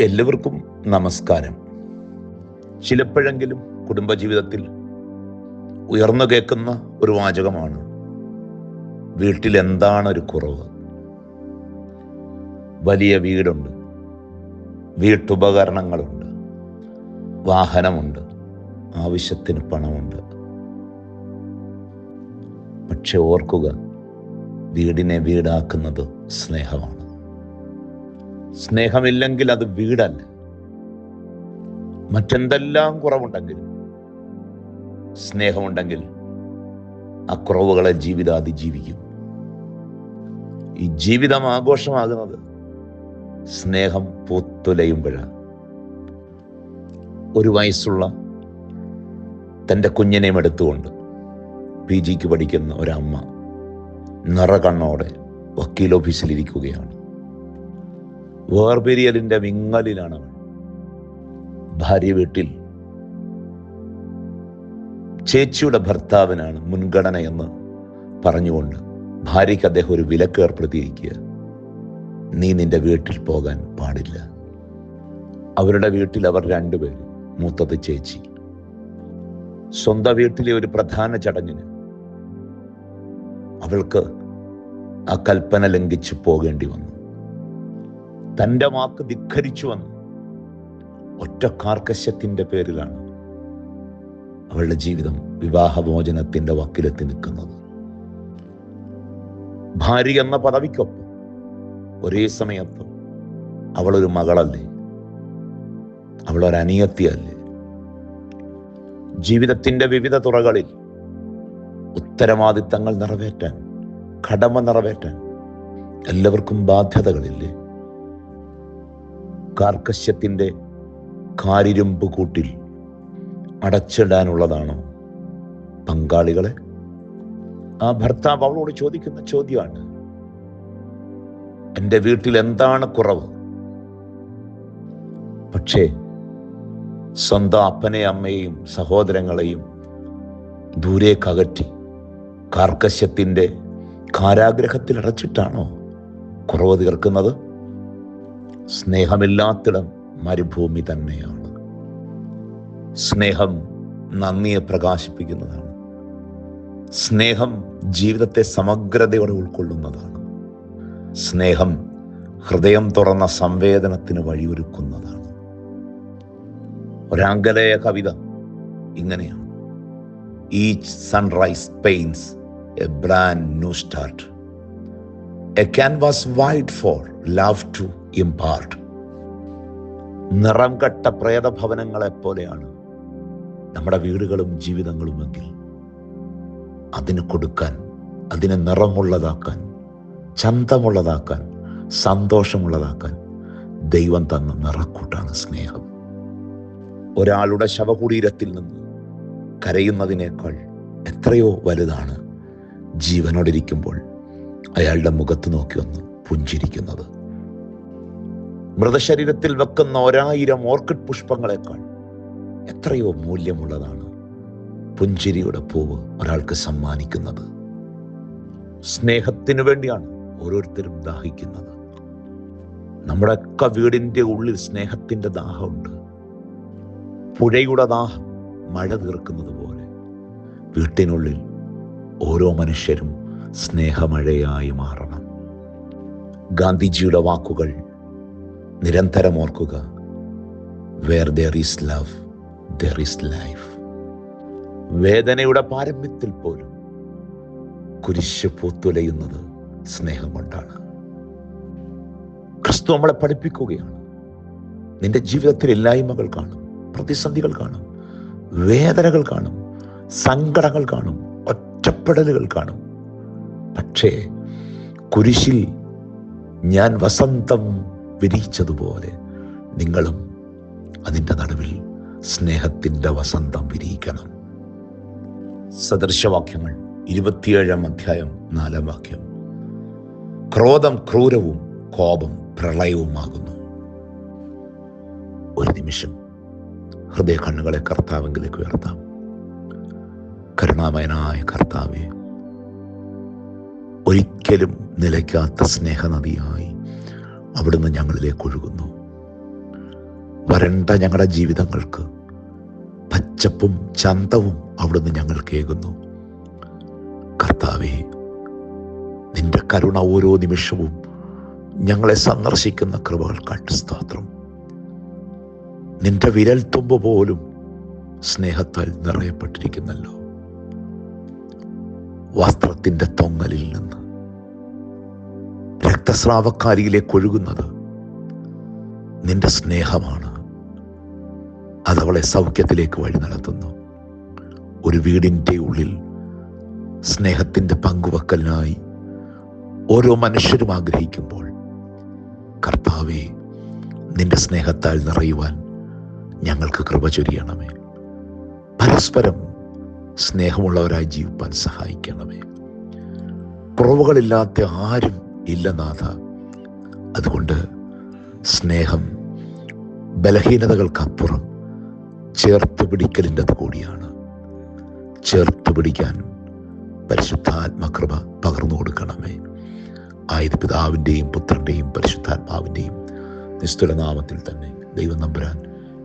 എല്ലാവർക്കും നമസ്കാരം. ചിലപ്പോഴെങ്കിലും കുടുംബജീവിതത്തിൽ ഉയർന്നു കേൾക്കുന്ന ഒരു വാചകമാണ്. വീട്ടിൽ എന്താണ് ഒരു കുറവ്? വലിയ വീടുണ്ട്. വീട്ടുപകരണങ്ങളുണ്ട്. വാഹനമുണ്ട്. ആവശ്യത്തിന് പണമുണ്ട്. പക്ഷെ ഓർക്കുക വീടിനെ വീടാക്കുന്നത് സ്നേഹമാണ്. സ്നേഹമില്ലെങ്കിൽ അത് വീടല്ല. മറ്റെന്തെല്ലാം കുറവുണ്ടെങ്കിലും സ്നേഹമുണ്ടെങ്കിൽ ആ കുറവുകളെ ജീവിതം അതിജീവിക്കും ഈ ജീവിതം ആഘോഷമാകുന്നത് സ്നേഹം പൂത്തുലയുമ്പോഴാണ് ഒരു വയസ്സുള്ള തന്റെ കുഞ്ഞിനെയും എടുത്തുകൊണ്ട് പി ജിക്ക് പഠിക്കുന്ന ഒരമ്മ നിറകണ്ണോടെ വക്കീൽ ഓഫീസിലിരിക്കുകയാണ്. വേർപിരിയലിന്റെ വിങ്ങലിലാണ് അവൻ. ഭാര്യ വീട്ടിൽ ചേച്ചിയുടെ ഭർത്താവിനാണ് മുൻഗണന എന്ന് പറഞ്ഞുകൊണ്ട് ഭാര്യയ്ക്ക് അദ്ദേഹം ഒരു വിലക്ക് ഏർപ്പെടുത്തിയിരിക്കുക. നീ നിന്റെ വീട്ടിൽ പോകാൻ പാടില്ല. അവരുടെ വീട്ടിൽ അവർ രണ്ടുപേരും മൂത്തത് ചേച്ചി. സ്വന്തം വീട്ടിലെ ഒരു പ്രധാന ചടങ്ങിന് അവൾക്ക് ആ കൽപ്പന ലംഘിച്ചു പോകേണ്ടി വന്നു. തന്റെ വാക്ക് ധിഖരിച്ചു വന്നു. ഒറ്റ കാർക്കശ്യത്തിന്റെ പേരിലാണ് അവളുടെ ജീവിതം വിവാഹമോചനത്തിന്റെ വക്കിലെത്തി നിൽക്കുന്നത്. ഭാര്യ എന്ന പദവിക്കൊപ്പം ഒരേ സമയത്ത് അവളൊരു മകളല്ലേ? അവളൊരു അനിയത്തിയല്ലേ? ജീവിതത്തിന്റെ വിവിധ തുറകളിൽ ഉത്തരവാദിത്തങ്ങൾ നിറവേറ്റാൻ കടമ നിറവേറ്റാൻ എല്ലാവർക്കും ബാധ്യതകളില്ലേ? കാർക്കശ്യത്തിന്റെ കാരിരുമ്പ് കൂട്ടിൽ അടച്ചിടാനുള്ളതാണോ പങ്കാളികളെ. ആ ഭർത്താവ് അവളോട് ചോദിക്കുന്ന ചോദ്യമാണ് എന്റെ വീട്ടിൽ എന്താണ് കുറവ്? പക്ഷേ സ്വന്തം അപ്പനെ അമ്മയെയും സഹോദരങ്ങളെയും ദൂരേക്കകറ്റി കാർക്കശ്യത്തിന്റെ കാരാഗ്രഹത്തിൽ അടച്ചിട്ടാണോ കുറവ് തീർക്കുന്നത്? സ്നേഹമില്ലാത്തിടം മരുഭൂമി തന്നെയാണ്. സ്നേഹം നന്ദിയെ പ്രകാശിപ്പിക്കുന്നതാണ്. സ്നേഹം ജീവിതത്തെ സമഗ്രതയോടെ ഉൾക്കൊള്ളുന്നതാണ്. സ്നേഹം ഹൃദയം തുറന്ന സംവേദനത്തിന് വഴിയൊരുക്കുന്നതാണ്. ഒരാംഗലേയ കവിത ഇങ്ങനെയാണ്. Each sunrise paints a brand new start a canvas wide for love to impart നിറം കെട്ട പ്രേതഭവനങ്ങളെ പോലെയാണ് നമ്മുടെ വീടുകളും ജീവിതങ്ങളുമെങ്കിൽ അതിന് കൊടുക്കാൻ അതിനെ നിറമുള്ളതാക്കാൻ ചന്തമുള്ളതാക്കാൻ സന്തോഷമുള്ളതാക്കാൻ ദൈവം തന്ന നിറക്കൂട്ടാണ് സ്നേഹം. ഒരാളുടെ ശവകുടീരത്തിൽ നിന്ന് കരയുന്നതിനേക്കാൾ എത്രയോ വലുതാണ് ജീവനോടിരിക്കുമ്പോൾ അയാളുടെ മുഖത്ത് നോക്കി ഒന്ന് പുഞ്ചിരിക്കുന്നത്. മൃതശരീരത്തിൽ വെക്കുന്ന ഒരായിരം ഓർക്കിഡ് പുഷ്പങ്ങളെക്കാൾ എത്രയോ മൂല്യമുള്ളതാണ് പുഞ്ചിരിയുടെ പൂവ് ഒരാൾക്ക് സമ്മാനിക്കുന്നത്. സ്നേഹത്തിനു വേണ്ടിയാണ് ഓരോരുത്തരും ദാഹിക്കുന്നത്. നമ്മുടെയൊക്കെ വീടിന്റെ ഉള്ളിൽ സ്നേഹത്തിന്റെ ദാഹമുണ്ട്. പുഴയുടെ ദാഹം മഴ തീർക്കുന്നത് പോലെ. വീട്ടിനുള്ളിൽ ഓരോ മനുഷ്യരും സ്നേഹമഴയായി മാറണം. ഗാന്ധിജിയുടെ വാക്കുകൾ നിരന്തരം ഓർക്കുക where there is love there is life വേദനയുടെ പാരമ്യത്തിൽ പോലും കുരിശ് പൂത്തുലയുന്നത് സ്നേഹം കൊണ്ടാണ്. ക്രിസ്തു നമ്മളെ പഠിപ്പിക്കുകയാണ്. നിന്റെ ജീവിതത്തിൽ ഇല്ലായ്മകൾ കാണും പ്രതിസന്ധികൾ കാണും വേദനകൾ കാണും സങ്കടങ്ങൾ കാണും ഒറ്റപ്പെടലുകൾ കാണും. പക്ഷേ കുരിശിൽ ഞാൻ വസന്തം വിരിയിച്ചതുപോലെ നിങ്ങളും അതിന്റെ നടുവിൽ സ്നേഹത്തിന്റെ വസന്തം വിരിയിക്കണം. സദൃശവാക്യങ്ങൾ ഇരുപത്തിയേഴാം അധ്യായം നാലാം വാക്യം. ക്രോധം ക്രൂരവും കോപം പ്രളയവുമാകുന്നു. ഒരു നിമിഷം ഹൃദയ കണ്ണുകളെ കർത്താവെങ്കിലേക്ക് ഉയർത്താം. കരുണാമയനായ കർത്താവെ ഒരിക്കലും നിലയ്ക്കാത്ത സ്നേഹനദിയായി അവിടുന്ന് ഞങ്ങളിലേക്ക് ഒഴുകുന്നു. വരണ്ട ഞങ്ങളുടെ ജീവിതങ്ങൾക്ക് പച്ചപ്പും ചന്തവും അവിടുന്ന് ഞങ്ങൾക്കേകുന്നു കർത്താവേ നിന്റെ കരുണ ഓരോ നിമിഷവും ഞങ്ങളെ സന്ദർശിക്കുന്ന കൃപകൾക്കാട്ട് സ്തോത്രം. നിന്റെ വിരൽത്തുമ്പ് പോലും സ്നേഹത്താൽ നിറയപ്പെട്ടിരിക്കുന്നല്ലോ. വസ്ത്രത്തിന്റെ തൊങ്ങലിൽ നിന്ന് രക്തസ്രാവക്കാരിയിലേക്ക് ഒഴുകുന്നത് നിന്റെ സ്നേഹമാണ്. അതവളെ സൗഖ്യത്തിലേക്ക് വഴി നടത്തുന്നു. ഒരു വീടിന്റെ ഉള്ളിൽ സ്നേഹത്തിന്റെ പങ്കുവെക്കലിനായി ഓരോ മനുഷ്യരും ആഗ്രഹിക്കുമ്പോൾ കർത്താവെ നിന്റെ സ്നേഹത്താൽ നിറയുവാൻ ഞങ്ങൾക്ക് കൃപ ചൊരിയണമേ. പരസ്പരം സ്നേഹമുള്ളവരായി ജീവിപ്പാൻ സഹായിക്കണമേ. കുറവുകളില്ലാത്ത ആരും ഇല്ല നാഥ. അതുകൊണ്ട് സ്നേഹം ബലഹീനതകൾക്കപ്പുറം ചേർത്ത് പിടിക്കലിന്റെത് കൂടിയാണ്. ചേർത്ത് പിടിക്കാൻ പരിശുദ്ധാത്മകൃപ പകർന്നു കൊടുക്കണമേ. ആയത് പിതാവിന്റെയും പുത്രന്റെയും പരിശുദ്ധാത്മാവിന്റെയും നിസ്തുലനാമത്തിൽ തന്നെ ദൈവം നമ്പുരാൻ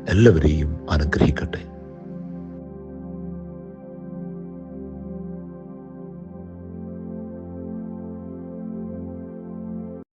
എല്ലാവരെയും അനുഗ്രഹിക്കട്ടെ.